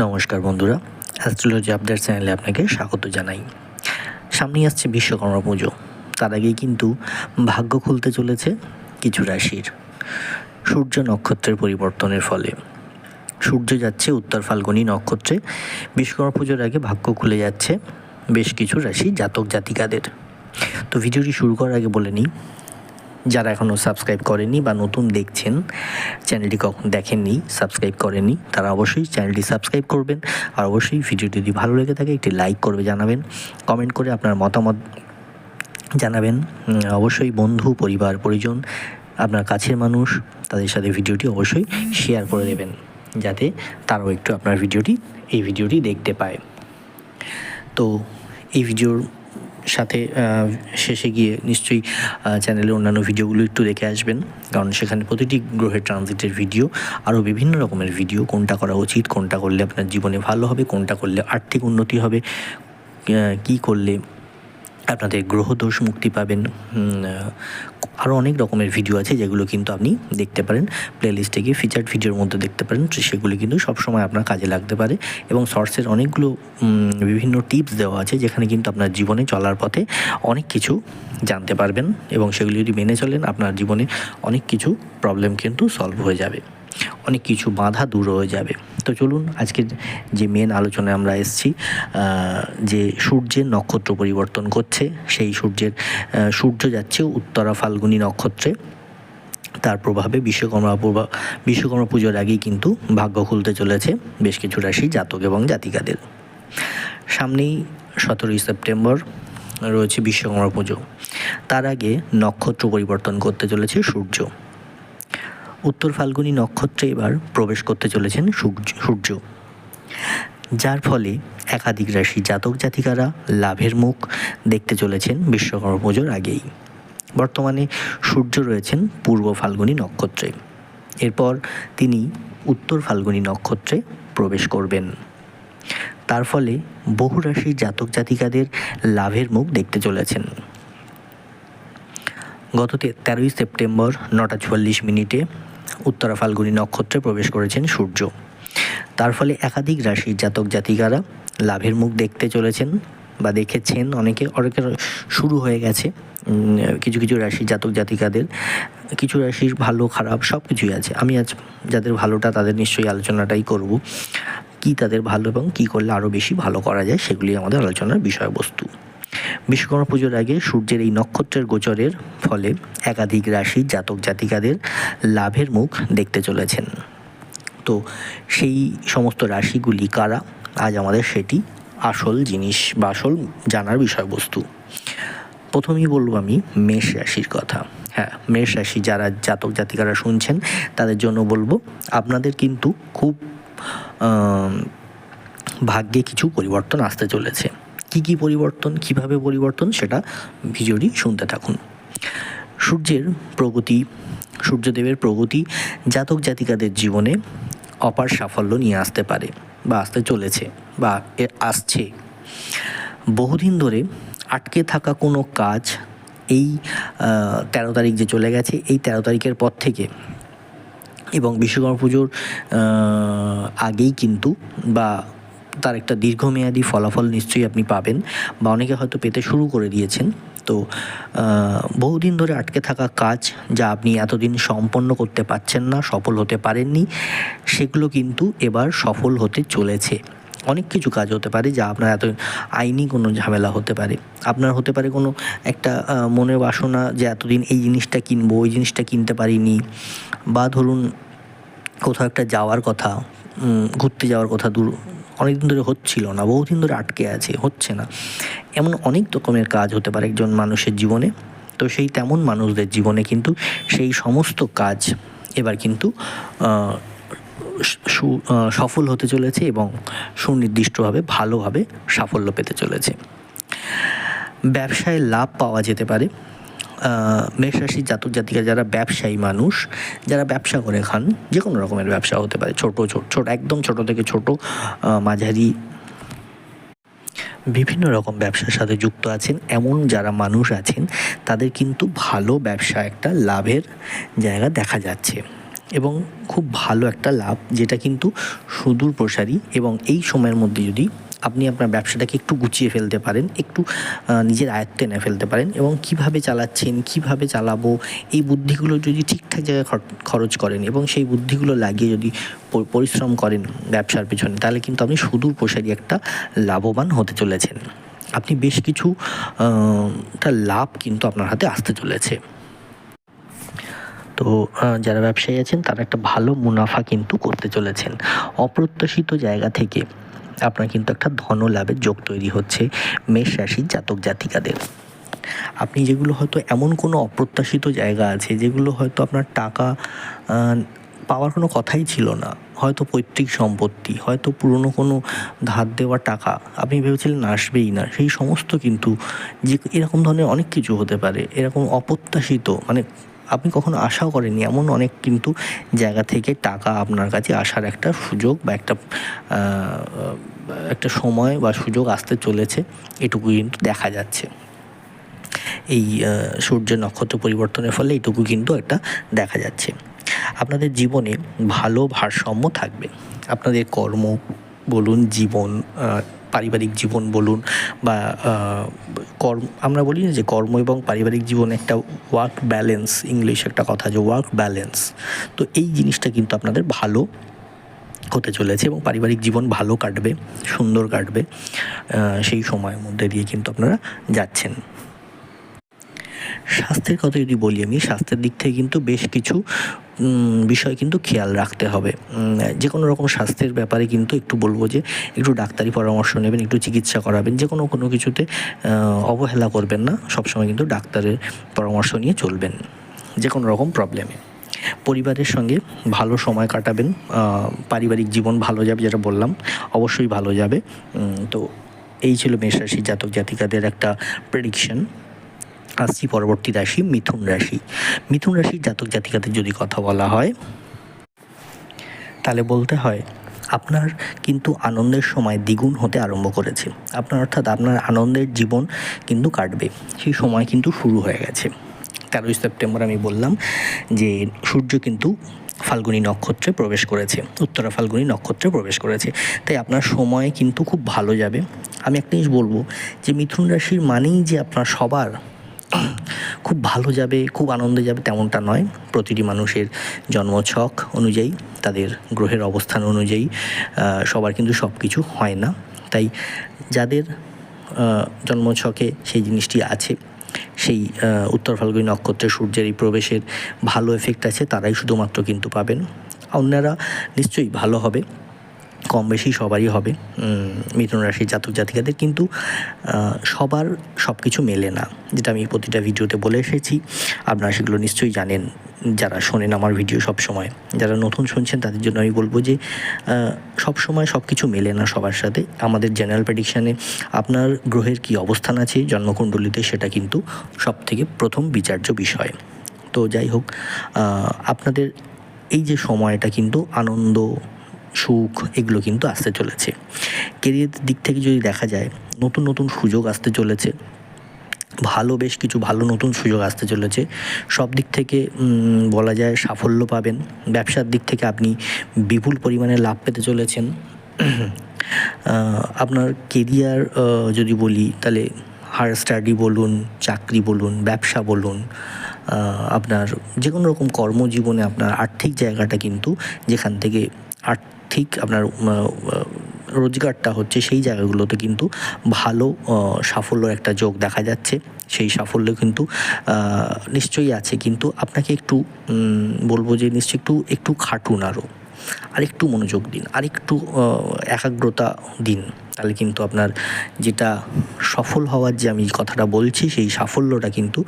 নমস্কার বন্ধুরা astrology update চ্যানেলে আপনাকে স্বাগত জানাই। সামনেই আসছে বিশ্বকর্মা পুজো। তার আগেই কিন্তু ভাগ্য খুলতে চলেছে কিছু রাশির। সূর্য নক্ষত্রের পরিবর্তনের ফলে। সূর্য যাচ্ছে উত্তর ফাল্গুনী নক্ষত্রে। বিশ্বকর্মা পুজোর আগে ভাগ্য খুলে যাচ্ছে বেশ কিছু রাশি জাতক জাতিকাদের। তো ভিডিওটি শুরু করার আগে বলে নিই যারা এখনও সাবস্ক্রাইব করেনি বা নতুন দেখছেন চ্যানেলটি কখন দেখেননি সাবস্ক্রাইব করেনি তারা অবশ্যই চ্যানেলটি সাবস্ক্রাইব করবেন। আর অবশ্যই ভিডিওটি যদি ভালো লেগে থাকে, একটি লাইক করবে জানাবেন। কমেন্ট করে আপনার মতামত জানাবেন। অবশ্যই বন্ধু, পরিবার, পরিজন, আপনার কাছের মানুষ, তাদের সাথে ভিডিওটি অবশ্যই শেয়ার করে দেবেন, যাতে তারাও একটু আপনার ভিডিওটি, এই ভিডিওটি দেখতে পায়। তো, এই ভিডিওর সাথে শেষে গিয়ে নিশ্চয়ই চ্যানেলের অন্যান্য ভিডিওগুলো একটু দেখে আসবেন। কারণ সেখানে প্রতিটি গ্রহের ট্রানজিটের ভিডিও আরও বিভিন্ন রকমের ভিডিও কোনটা করা উচিত, কোনটা করলে আপনার জীবনে ভালো হবে, কোনটা করলে আর্থিক উন্নতি হবে কী করলে আপনাদের গ্রহদোষ মুক্তি পাবেন আরও অনেক রকমের ভিডিও আছে যেগুলো কিন্তু আপনি দেখতে পারেন। প্লেলিস্টে গিয়ে ফিচার্ড ভিডিওর মধ্যে দেখতে পারেন। সেগুলি কিন্তু সবসময় আপনার কাজে লাগতে পারে এবং শর্টসের অনেকগুলো বিভিন্ন টিপস দেওয়া আছে যেখানে কিন্তু আপনার জীবনে চলার পথে অনেক কিছু জানতে পারবেন এবং সেগুলি যদি মেনে চলেন, আপনার জীবনে অনেক কিছু প্রবলেম কিন্তু সলভ হয়ে যাবে। অনেক কিছু বাধা দূর হয়ে যাবে। তো চলুন, আজকের যে মেন আলোচনায় আমরা এসেছি যে সূর্যের নক্ষত্র পরিবর্তন করছে, সেই সূর্যের সূর্য যাচ্ছে উত্তরা ফাল্গুনী নক্ষত্রে। তার প্রভাবে বিশ্বকর্মা প্রভা বিশ্বকর্মা পুজোর আগেই কিন্তু ভাগ্য খুলতে চলেছে বেশ কিছু রাশি, জাতক এবং জাতিকাদের। সামনেই সতেরোই সেপ্টেম্বর রয়েছে বিশ্বকর্মা পুজো। তার আগে নক্ষত্র পরিবর্তন করতে চলেছে সূর্য। উত্তর ফাল্গুনী নক্ষত্রে এবার প্রবেশ করতে চলেছেন সূর্য যার ফলে একাধিক রাশি জাতক জাতিকারা লাভের মুখ দেখতে চলেছেন বিশ্বকর্মা পুজোর আগেই। বর্তমানে সূর্য রয়েছেন পূর্ব ফাল্গুনী নক্ষত্রে। এরপর তিনি উত্তর ফাল্গুনী নক্ষত্রে প্রবেশ করবেন। তার ফলে বহু রাশির জাতক জাতিকাদের লাভের মুখ দেখতে চলেছেন। গত তেরোই সেপ্টেম্বর নটা চুয়াল্লিশ মিনিটে উত্তরা ফাল্গুনী নক্ষত্রে প্রবেশ করেছেন সূর্য। তার ফলে একাধিক রাশির জাতক জাতিকারা লাভের মুখ দেখতে চলেছেন বা দেখেছেন। অনেকে, অনেকের শুরু হয়ে গেছে। কিছু কিছু রাশির জাতক জাতিকাদের, কিছু রাশির ভালো, খারাপ সব কিছুই আছে। আমি আজ যাদের ভালোটা তাদের নিশ্চয়ই আলোচনাটাই করব। কি তাদের ভালো এবং কি করলে আরও বেশি ভালো করা যায় সেগুলি আমাদের আলোচনার বিষয়বস্তু। বিশ্বকর্মা পুজোর আগে সূর্যের এই নক্ষত্রের গোচরের ফলে একাধিক রাশি জাতক জাতিকাদের লাভের মুখ দেখতে চলেছেন। তো সেই সমস্ত রাশিগুলি কারা? আজ আমাদের সেটি আসল জিনিস বা আসল জানার বিষয়বস্তু। প্রথমেই বলব আমি মেষ রাশির কথা। হ্যাঁ মেষ রাশি যারা জাতক জাতিকারা শুনছেন, তাদের জন্য বলব আপনাদের কিন্তু খুব ভাগ্যে কিছু পরিবর্তন আসতে চলেছে। কি কি পরিবর্তন, কীভাবে পরিবর্তন সেটা ভিডিওটি শুনতে থাকুন। সূর্যের প্রগতি, সূর্যদেবের প্রগতি জাতক জাতিকাদের জীবনে অপার সাফল্য নিয়ে আসতে পারে বা আসতে চলেছে বা আসছে। বহুদিন ধরে আটকে থাকা কোনো কাজ এই তেরো তারিখ যে চলে গেছে, এই তেরো তারিখের পর থেকে এবং বিশ্বকর্মা পুজোর আগেই কিন্তু বা তার একটা দীর্ঘমেয়াদী ফলাফল নিশ্চয়ই আপনি পাবেন বা অনেকে হয়তো পেতে শুরু করে দিয়েছেন। তো বহুদিন ধরে আটকে থাকা কাজ যা আপনি এতদিন সম্পন্ন করতে পারছেন না, সফল হতে পারেননি, সেগুলো কিন্তু এবার সফল হতে চলেছে। অনেক কিছু কাজ হতে পারে যা আপনার এত আইনি কোনো ঝামেলা হতে পারে। আপনার হতে পারে কোনো একটা মনের বাসনা যে এতদিন এই জিনিসটা কিনবো, ওই জিনিসটা কিনতে পারিনি বা ধরুন কোথাও একটা যাওয়ার কথা ঘুরতে যাওয়ার কথা দূর অনেক দিন ধরে হচ্ছিল না, বহুদিন ধরে আটকে আছে, হচ্ছে না। এমন অনেক রকমের কাজ হতে পারে একজন মানুষের জীবনে। তো সেই তেমন মানুষদের জীবনে কিন্তু সেই সমস্ত কাজ এবার কিন্তু সু- সফল হতে চলেছে এবং সুনির্দিষ্টভাবে, ভালোভাবে সাফল্য পেতে চলেছে। ব্যবসায় লাভ পাওয়া যেতে পারে। আহ, মেষ রাশির জাতক জাতিকা যারা ব্যবসায়ী মানুষ যারা ব্যবসা করে খান যে কোনো রকমের ব্যবসা হতে পারে ছোট ছোট ছোট একদম ছোট থেকে ছোট মাঝারি। বিভিন্ন রকম ব্যবসার সাথে যুক্ত আছেন এমন যারা মানুষ আছেন তাদের কিন্তু ভালো ব্যবসা একটা লাভের জায়গা দেখা যাচ্ছে। এবং খুব ভালো একটা লাভ যেটা কিন্তু সুদূর প্রসারী এবং এই সময়ের মধ্যে যদি আপনি আপনার ব্যবসাটাকে একটু গুছিয়ে ফেলতে পারেন, একটু নিজের আয়ত্তে এনে ফেলতে পারেন এবং কীভাবে চালাচ্ছেন, কীভাবে চালাবো, এই বুদ্ধিগুলো যদি ঠিকঠাক জায়গায় খরচ করেন এবং সেই বুদ্ধিগুলো লাগিয়ে যদি পরিশ্রম করেন ব্যবসার পেছনে, তাহলে কিন্তু আপনি সুদূর প্রসারী একটা লাভবান হতে চলেছেন। আপনি বেশ কিছু লাভ কিন্তু আপনার হাতে আসতে চলেছে। তো যারা ব্যবসায়ী আছেন তারা একটা ভালো মুনাফা কিন্তু করতে চলেছেন। অপ্রত্যাশিত জায়গা থেকে আপনার কিন্তু একটা ধন লাভের যোগ তৈরি হচ্ছে মেষ রাশির জাতক জাতিকাদের। আপনি যেগুলো হয়তো এমন কোনো অপ্রত্যাশিত জায়গা আছে, যেগুলো হয়তো আপনার টাকা পাওয়ার কোনো কথাই ছিল না। হয়তো পৈতৃক সম্পত্তি, হয়তো পুরনো কোনো ধার দেওয়া টাকা, আপনি ভেবেছিলেন আসবেই না। সেই সমস্ত কিন্তু যে এরকম ধরনের অনেক কিছু হতে পারে। এরকম অপ্রত্যাশিত মানে আপনি কখনো আশাও করেননি? এমন অনেক কিন্তু জায়গা থেকে টাকা আপনার কাছে আসার একটা সুযোগ বা একটা একটা সময় বা সুযোগ আসতে চলেছে। এটুকু কিন্তু দেখা যাচ্ছে। এই সূর্য নক্ষত্র পরিবর্তনের ফলে এটুকু কিন্তু একটা দেখা যাচ্ছে। আপনাদের জীবনে ভালো ভারসাম্য থাকবে। আপনাদের কর্ম বলুন, জীবন পারিবারিক জীবন বলুন বা কর্ম, আমরা বলি না যে কর্ম এবং পারিবারিক জীবন একটা ওয়ার্ক ব্যালেন্স ইংলিশ একটা কথা যে ওয়ার্ক ব্যালেন্স তো এই জিনিসটা কিন্তু আপনাদের ভালো হতে চলেছে এবং পারিবারিক জীবন ভালো কাটবে, সুন্দর কাটবে সেই সময়ের মধ্যে দিয়ে কিন্তু আপনারা যাচ্ছেন। স্বাস্থ্যের কথা যদি বলি আমি, স্বাস্থ্যের দিক থেকে কিন্তু বেশ কিছু বিষয় কিন্তু খেয়াল রাখতে হবে। যে কোনো রকম স্বাস্থ্যের ব্যাপারে কিন্তু একটু বলব যে, একটু ডাক্তারি পরামর্শ নেবেন, একটু চিকিৎসা করাবেন যে কোনো কোনো কিছুতে অবহেলা করবেন না, সবসময় কিন্তু ডাক্তারের পরামর্শ নিয়ে চলবেন যে কোনো রকম প্রবলেমে পরিবারের সঙ্গে ভালো সময় কাটাবেন পারিবারিক জীবন ভালো যাবে যেটা বললাম, অবশ্যই ভালো যাবে। তো এই ছিল মেষ রাশি জাতক জাতিকাদের একটা প্রেডিকশন আসছি পরবর্তী রাশি, মিথুন রাশি। মিথুন রাশির জাতক জাতিকাদের যদি কথা বলা হয়, তাহলে বলতে হয়, আপনার কিন্তু আনন্দের সময় দ্বিগুণ হতে আরম্ভ করেছে। আপনার অর্থাৎ আপনার আনন্দের জীবন কিন্তু কাটবে। সেই সময় কিন্তু শুরু হয়ে গেছে। তেরোই সেপ্টেম্বর আমি বললাম যে, সূর্য কিন্তু ফাল্গুনী নক্ষত্রে প্রবেশ করেছে। উত্তরা ফাল্গুনী নক্ষত্রে প্রবেশ করেছে। তাই আপনার সময় কিন্তু খুব ভালো যাবে। আমি একটা জিনিস বলব যে, মিথুন রাশির মানেই যে আপনার সবার খুব ভালো যাবে, খুব আনন্দে যাবে তেমনটা নয়। প্রতিটি মানুষের জন্মছক অনুযায়ী, তাদের গ্রহের অবস্থান অনুযায়ী সবার কিন্তু সব কিছু হয় না। তাই যাদের জন্মছকে সেই জিনিসটি আছে, সেই উত্তর ফাল্গুনী নক্ষত্রে সূর্যের এই প্রবেশের ভালো এফেক্ট আছে, তারাই শুধুমাত্র কিন্তু পাবেন। অন্যরা নিশ্চয়ই ভালো হবে। কম বেশি সবারই হবে মিথুন রাশির জাতক জাতিকাদের, কিন্তু সবার সব কিছু মেলে না, যেটা আমি প্রতিটা ভিডিওতে বলে এসেছি। আপনারা সেগুলো নিশ্চয়ই জানেন, যারা শোনেন আমার ভিডিও সব সময় যারা নতুন শুনছেন তাদের জন্য আমি বলব যে সব সময় সব কিছু মেলে না সবার সাথে। আমাদের জেনারেল প্রেডিকশানে আপনার গ্রহের কি অবস্থান আছে, জন্মকুণ্ডলিতে সেটা কিন্তু সব থেকে প্রথম বিচার্য বিষয়। তো যাই হোক আপনাদের এই যে সময়টা কিন্তু আনন্দ সুখ, এগুলো কিন্তু আসতে চলেছে। কেরিয়ারের দিক থেকে যদি দেখা যায়, নতুন নতুন সুযোগ আসতে চলেছে। ভালো বেশ কিছু ভালো নতুন সুযোগ আসতে চলেছে। সব দিক থেকে বলা যায় সাফল্য পাবেন। ব্যবসার দিক থেকে আপনি বিপুল পরিমাণে লাভ পেতে চলেছেন। আপনার কেরিয়ার যদি বলি, তাহলে হায়ার স্টাডি বলুন, চাকরি বলুন, ব্যবসা বলুন আপনার যে কোনো রকম কর্মজীবনে আপনার আর্থিক জায়গাটা কিন্তু যেখান থেকে আর্থিক আপনার রোজগারটা হচ্ছে সেই জায়গাগুলোতে কিন্তু ভালো আহ, সাফল্যর একটা যোগ দেখা যাচ্ছে। সেই সাফল্য কিন্তু নিশ্চয়ই আছে। কিন্তু আপনাকে একটু বলব যে নিশ্চয়ই একটু একটু খাটুন আরও আর। একটু মনোযোগ দিন আর একটু একাগ্রতা দিন। তাহলে কিন্তু আপনার যেটা সফল হওয়ার যে আমি কথাটা বলছি সেই সাফল্যটা কিন্তু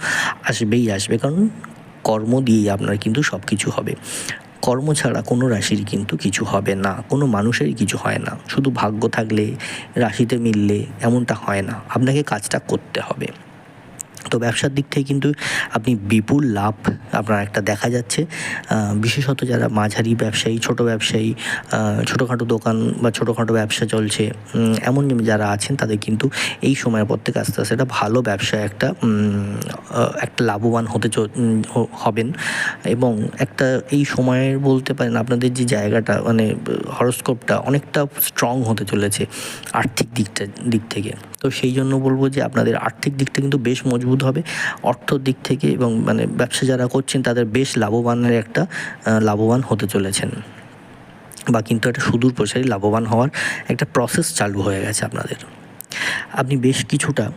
আসবেই আসবে। কারণ কর্ম দিয়েই আপনার কিন্তু সব কিছু হবে। কর্ম ছাড়া কোনো রাশির কিন্তু কিছু হবে না, কোনো মানুষের কিছু হয় না। শুধু ভাগ্য থাকলে, রাশিতে মিললে এমনটা হয় না। আপনাকে কাজটা করতে হবে। তো ব্যবসার দিক থেকে কিন্তু আপনি বিপুল লাভ আপনার একটা দেখা যাচ্ছে। বিশেষত যারা মাঝারি ব্যবসায়ী, ছোট ব্যবসায়ী ছোটোখাটো দোকান বা ছোটোখাটো ব্যবসা চলছে এমন যারা আছেন তাদের কিন্তু এই সময়ের পর থেকে আস্তে আস্তে একটা ভালো ব্যবসা একটা একটা লাভবান হতে হবেন। এবং একটা এই সময়ের বলতে পারেন আপনাদের যে জায়গাটা মানে হরস্কোপটা অনেকটা স্ট্রং হতে চলেছে আর্থিক দিকটা, দিক থেকে। তো সেই জন্য বলব যে আপনাদের আর্থিক দিকটা কিন্তু বেশ মজবুত হবে। অর্থর দিক থেকে এবং মানে ব্যবসা যারা করছেন তাদের বেশ লাভবানের একটা লাভবান হতে চলেছেন। বা কিন্তু একটা সুদূর প্রসারী লাভবান হওয়ার একটা প্রসেস চালু হয়ে গেছে আপনাদের। আপনি বেশ কিছুটা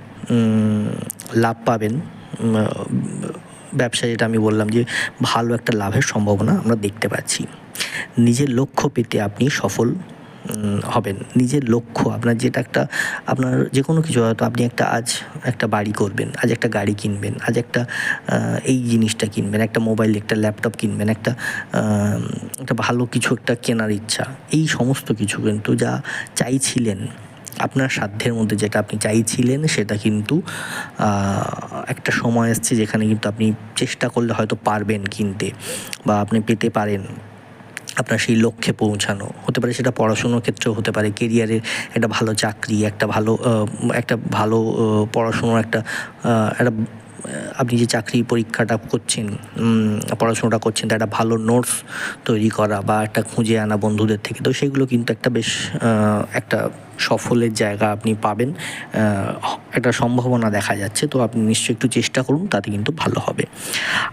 লাভ পাবেন। উম, ব্যবসা যেটা আমি বললাম যে ভালো একটা লাভের সম্ভাবনা আমরা দেখতে পাচ্ছি। নিজের লক্ষ্য পেতে আপনি সফল হবেন নিজের লক্ষ্য, আপনার যেটা একটা, আপনার যে কোনো কিছু হয়তো আপনি একটা আজ একটা বাড়ি করবেন, আজ একটা গাড়ি কিনবেন, আজ একটা এই জিনিসটা কিনবেন, একটা মোবাইল, একটা ল্যাপটপ কিনবেন, একটা একটা ভালো কিছু, একটা কেনার ইচ্ছা, এই সমস্ত কিছু কিন্তু যা চাইছিলেন, আপনার সাধ্যের মধ্যে যেটা আপনি চাইছিলেন, সেটা কিন্তু একটা সময় এসছে যেখানে কিন্তু আপনি চেষ্টা করলে হয়তো পারবেন কিনতে বা আপনি পেতে পারেন। আপনার সেই লক্ষ্যে পৌঁছানো। হতে পারে সেটা পড়াশুনোর ক্ষেত্রেও হতে পারে কেরিয়ারের একটা ভালো চাকরি, একটা ভালো একটা ভালো পড়াশুনোর একটা একটা আপনি যে চাকরি পরীক্ষাটা করছেন পড়াশোনাটা করছেন তা একটা ভালো নোটস তৈরি করা বা একটা খুঁজে আনা বন্ধুদের থেকে। তো সেগুলো কিন্তু একটা বেশ একটা সফলের জায়গা আপনি পাবেন একটা সম্ভাবনা দেখা যাচ্ছে, তো আপনি নিশ্চয়ই একটু চেষ্টা করুন, তাতে কিন্তু ভালো হবে।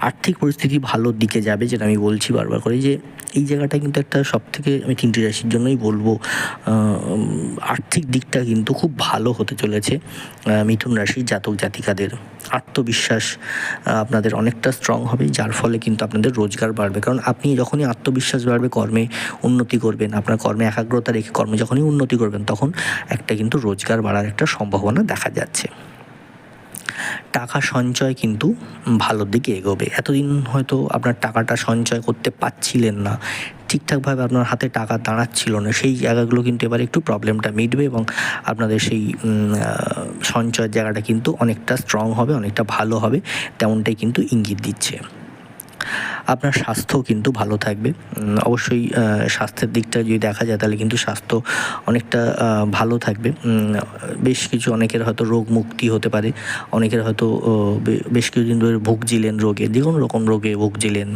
আর্থিক পরিস্থিতি ভালোর দিকে যাবে, যেটা আমি বলছি বারবার করে যে, এই জায়গাটা কিন্তু একটা সব থেকে আমি তিনটি রাশির জন্যই বলব আর্থিক দিকটা কিন্তু খুব ভালো হতে চলেছে মিথুন রাশির জাতক জাতিকাদের। আত্মবিশ্বাস আপনাদের অনেকটা স্ট্রং হবে, যার ফলে কিন্তু আপনাদের রোজগার বাড়বে। কারণ আপনি যখনই আত্মবিশ্বাস বাড়বে, কর্মে উন্নতি করবেন, আপনার কর্মে একাগ্রতা রেখে কর্মে যখনই উন্নতি করবেন, তখন একটা কিন্তু রোজগার বাড়ার একটা সম্ভাবনা দেখা যাচ্ছে। টাকা সঞ্চয় কিন্তু ভালোর দিকে এগোবে। এতদিন হয়তো আপনার টাকাটা সঞ্চয় করতে পারছিলেন না। ঠিকঠাকভাবে আপনার হাতে টাকা দাঁড়াচ্ছিল না। সেই জায়গাগুলো কিন্তু এবার একটু প্রবলেমটা মিটবে এবং আপনাদের সেই সঞ্চয়ের জায়গাটা কিন্তু অনেকটা স্ট্রং হবে, অনেকটা ভালো হবে, তেমনটাই কিন্তু ইঙ্গিত দিচ্ছে। আপনার স্বাস্থ্য কিন্তু ভালো থাকবে। অবশ্যই স্বাস্থ্যের দিকটা যদি দেখা যায়, তাহলে কিন্তু স্বাস্থ্য অনেকটা ভালো থাকবে। বেশ কিছু অনেকের হয়তো রোগ মুক্তি হতে পারে। অনেকের হয়তো বেশ কিছুদিন ধরে ভুগছিলেন রোগে, যে কোনো রকম রোগে ভুগছিলেন।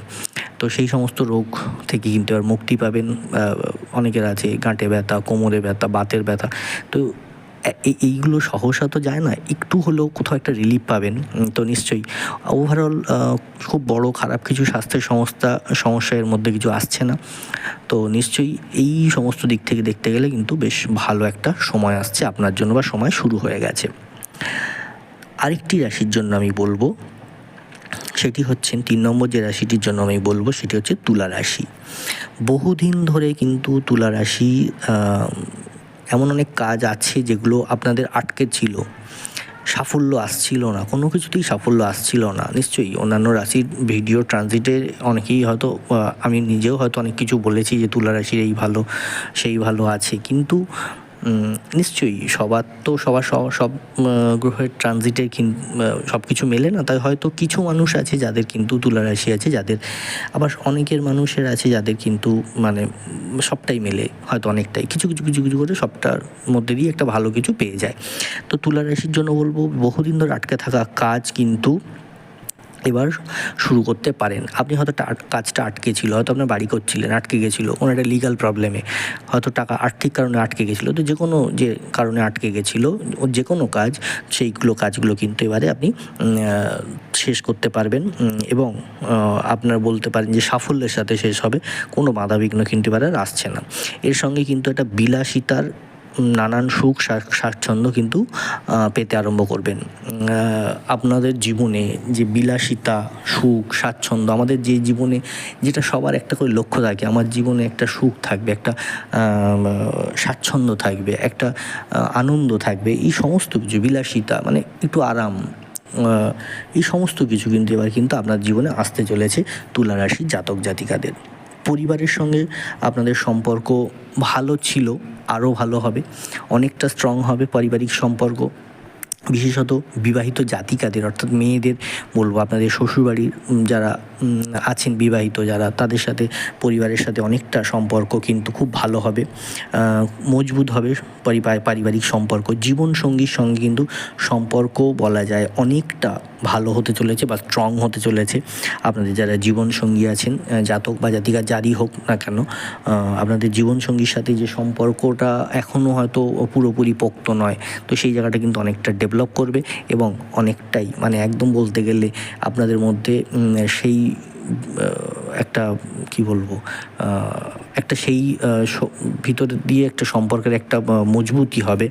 তো সেই সমস্ত রোগ থেকে কিন্তু আর মুক্তি পাবেন। অনেকের আছে, গাঁটে ব্যথা, কোমরে ব্যথা, বাতের ব্যথা। তো এইগুলো সহসা তো যায় না, একটু হলেও কোথাও একটা রিলিফ পাবেন তো নিশ্চয়ই। ওভারঅল খুব বড় খারাপ কিছু স্বাস্থ্যের সমস্যা সমস্যা এর মধ্যে কিছু আসছে না। তো নিশ্চয়ই এই সমস্ত দিক থেকে দেখতে গেলে কিন্তু বেশ ভালো একটা সময় আসছে আপনার জন্য বা সময় শুরু হয়ে গেছে। আরেকটি রাশির জন্য আমি বলব, সেটি হচ্ছেন তিন নম্বর যে রাশিটির জন্য আমি বলব, সেটি হচ্ছে তুলা রাশি। বহুদিন ধরে কিন্তু তুলা রাশি এমন অনেক কাজ আছে যেগুলো আপনাদের আটকে ছিল। সাফল্য আসছিল না, কোনো কিছুতেই সাফল্য আসছিল না। নিশ্চয়ই অন্যান্য রাশির ভিডিও ট্রানজিটে অনেকেই হয়তো আমি নিজেও হয়তো অনেক কিছু বলেছি যে তুলা রাশির এই ভালো, সেই ভালো আছে। কিন্তু নিশ্চয়ই সবার তো সবার সব- গ্রহের ট্রানজিটে সব কিছু মেলে না। তাই হয়তো কিছু মানুষ আছে যাদের কিন্তু তুলা রাশি আছে, যাদের আবার অনেকের মানুষের আছে যাদের কিন্তু মানে সবটাই মেলে, হয়তো অনেকটাই। কিছু কিছু কিছু কিছু করে সবটার মধ্যে দিয়ে একটা ভালো কিছু পেয়ে যায়। তো তুলা রাশির জন্য বলব, বহুদিন ধরে আটকে থাকা কাজ কিন্তু এবার শুরু করতে পারেন। আপনি হয়তো কাজটা আটকে ছিল, হয়তো আপনার বাড়ি করছিলেন, আটকে গেছিল, কোনো একটা লিগাল প্রবলেমে হয়তো টাকা আর্থিক কারণে আটকে গেছিল, তো যে কোনো যে কারণে আটকে গেছিল যে কোনো কাজ, সেইগুলো কাজগুলো কিন্তু এবারে আপনি শেষ করতে পারবেন এবং আপনার বলতে পারেন যে সাফল্যের সাথে শেষ হবে, কোনো বাধাবিঘ্ন কিন্তু এবারে আসছে না। এর সঙ্গে কিন্তু একটা বিলাসিতার নানান সুখ স্বা- স্বাচ্ছন্দ্য কিন্তু পেতে আরম্ভ করবেন। আপনাদের জীবনে যে বিলাসিতা, সুখ, স্বাচ্ছন্দ্য, আমাদের যে জীবনে যেটা সবার একটা করে লক্ষ্য থাকে, আমার জীবনে একটা সুখ থাকবে, একটা স্বাচ্ছন্দ্য থাকবে, একটা আনন্দ থাকবে, এই সমস্ত কিছু, বিলাসিতা মানে একটু আরাম এই সমস্ত কিছু কিন্তু এবার কিন্তু আপনার জীবনে আসতে চলেছে তুলা রাশি জাতক জাতিকাদের। পরিবারের সঙ্গে আপনাদের সম্পর্ক ভালো ছিল, আরও ভালো হবে। অনেকটা স্ট্রং হবে পারিবারিক সম্পর্ক। বিশেষত বিবাহিত জাতিকাদের, অর্থাৎ মেয়েদের বলব আপনাদের শ্বশুরবাড়ির যারা আছেন বিবাহিত যারা, তাদের সাথে, পরিবারের সাথে অনেকটা সম্পর্ক কিন্তু খুব ভালো হবে। মজবুত হবে পারিবারিক সম্পর্ক। জীবনসঙ্গীর সঙ্গে কিন্তু সম্পর্ক বলা যায় অনেকটা ভালো হতে চলেছে বা স্ট্রং হতে চলেছে। আপনাদের যারা জীবনসঙ্গী আছেন জাতক বা জাতিকা, যারই হোক না কেন আপনাদের জীবনসঙ্গীর সাথে যে সম্পর্কটা এখনও হয়তো পুরোপুরি পোক্ত নয়, তো সেই জায়গাটা কিন্তু অনেকটা ডেভেলপ করবে এবং অনেকটাই মানে একদম বলতে গেলে আপনাদের মধ্যে সেই একটা, কি বলব একটা সেই ভিতর দিয়ে একটা সম্পর্কের একটা মজবুতি হবে,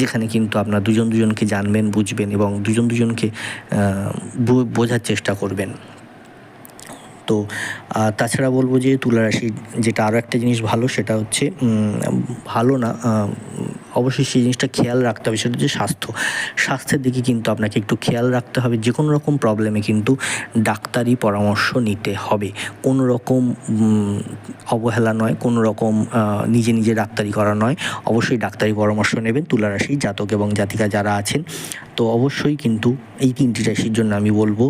যেখানে কিন্তু আপনার দুজন দুজনকে জানবেন, বুঝবেন এবং দুজন দুজনকে বোঝার চেষ্টা করবেন। তো তাছাড়া বলব যে তুলা রাশির যেটা আরও একটা জিনিস ভালো, সেটা হচ্ছে ভালো না অবশ্যই সেই জিনিসটা খেয়াল রাখতে হবে, সেটা হচ্ছে স্বাস্থ্য। স্বাস্থ্যের দিকে কিন্তু আপনাকে একটু খেয়াল রাখতে হবে যে কোনো রকম প্রবলেমে কিন্তু ডাক্তারি পরামর্শ নিতে হবে। কোনো রকম অবহেলা নয়, কোনো রকম নিজে নিজে ডাক্তারি করা নয়। অবশ্যই ডাক্তারি পরামর্শ নেবেন, তুলারাশি, জাতক এবং জাতিকা যারা আছেন তো অবশ্যই কিন্তু এই তিনটি রাশির জন্য আমি বলব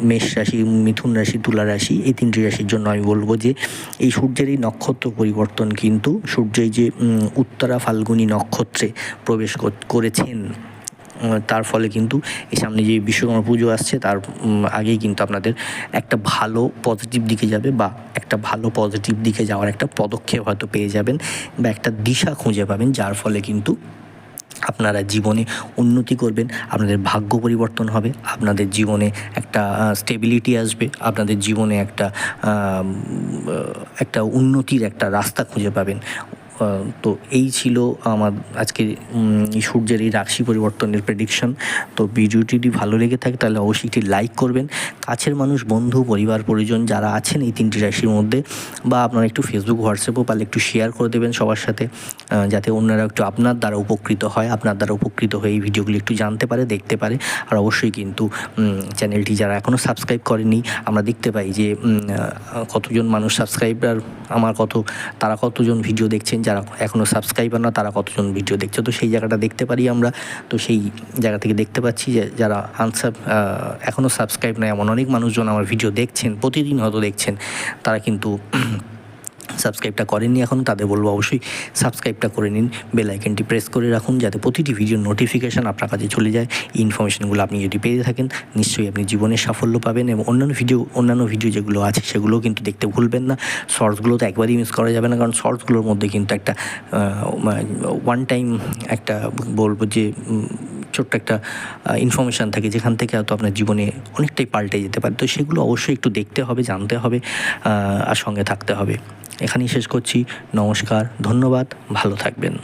মেষ রাশি, মিথুন রাশি, তুলা রাশি, এই তিনটি রাশির জন্য আমি বলব যে, এই সূর্যের এই নক্ষত্র পরিবর্তন কিন্তু সূর্য যে উত্তরা ফাল্গুনী নক্ষত্রে প্রবেশ কর- করেছেন তার ফলে কিন্তু এই সামনে যে বিশ্বকর্মা পুজো আসছে, তার আগেই কিন্তু আপনাদের একটা ভালো পজিটিভ দিকে যাবে বা একটা ভালো পজিটিভ দিকে যাওয়ার একটা পদক্ষেপ হয়তো পেয়ে যাবেন বা একটা দিশা খুঁজে পাবেন, যার ফলে কিন্তু আপনারা জীবনে উন্নতি করবেন, আপনাদের ভাগ্য পরিবর্তন হবে, আপনাদের জীবনে একটা স্টেবিলিটি আসবে, আপনাদের জীবনে একটা একটা উন্নতির একটা রাস্তা খুঁজে পাবেন। তো এই ছিল আমার আজকে সূর্যের এই রাশি পরিবর্তনের প্রেডিকশন তো ভিডিওটি যদি ভালো লেগে থাকে, তাহলে অবশ্যই একটি লাইক করবেন। কাছের মানুষ, বন্ধু, পরিবার, পরিজন যারা আছেন এই তিনটি রাশির মধ্যে, বা আপনারা একটু ফেসবুক হোয়াটসঅ্যাপও পারলে একটু শেয়ার করে দেবেন সবার সাথে যাতে অন্যরা একটু আপনার দ্বারা উপকৃত হয়, আপনার দ্বারা উপকৃত হয়ে এই ভিডিওগুলি একটু জানতে পারে, দেখতে পারে। আর অবশ্যই কিন্তু চ্যানেলটি যারা এখনও সাবস্ক্রাইব করেনি, আমরা দেখতে পাই যে কতজন মানুষ সাবস্ক্রাইবার আমার কত, তারা কতজন ভিডিও দেখছেন যারা এখনও সাবস্ক্রাইবার না, তারা কতজন ভিডিও দেখছে? তো সেই জায়গাটা দেখতে পারি আমরা। তো সেই জায়গা থেকে দেখতে পাচ্ছি যে, যারা আনসাব এখনও সাবস্ক্রাইব নয় এমন অনেক মানুষজন আমার ভিডিও দেখছেন, প্রতিদিন হয়তো দেখছেন, তারা কিন্তু সাবস্ক্রাইবটা করেননি এখন, তাদের বলব অবশ্যই সাবস্ক্রাইবটা করে নিন বেল আইকনটি প্রেস করে রাখুন, যাতে প্রতিটি ভিডিওর নোটিফিকেশান আপনার কাছে চলে যায়। ইনফরমেশনগুলো আপনি যদি পেয়ে থাকেন, নিশ্চয়ই আপনি জীবনে সাফল্য পাবেন এবং অন্যান্য ভিডিও অন্যান্য ভিডিও যেগুলো আছে, সেগুলোও কিন্তু দেখতে ভুলবেন না। শর্টসগুলো তো একবারই মিস করা যাবে না, কারণ শর্টসগুলোর মধ্যে কিন্তু একটা ওয়ান টাইম একটা বলব যে ছোট্ট একটা ইনফরমেশান থাকে, যেখান থেকে হয়তো আপনার জীবনে অনেকটাই পাল্টে যেতে পারে। তো সেগুলো অবশ্যই একটু দেখতে হবে, জানতে হবে আর সঙ্গে থাকতে হবে। এখানেই শেষ করছি। নমস্কার ধন্যবাদ ভালো থাকবেন।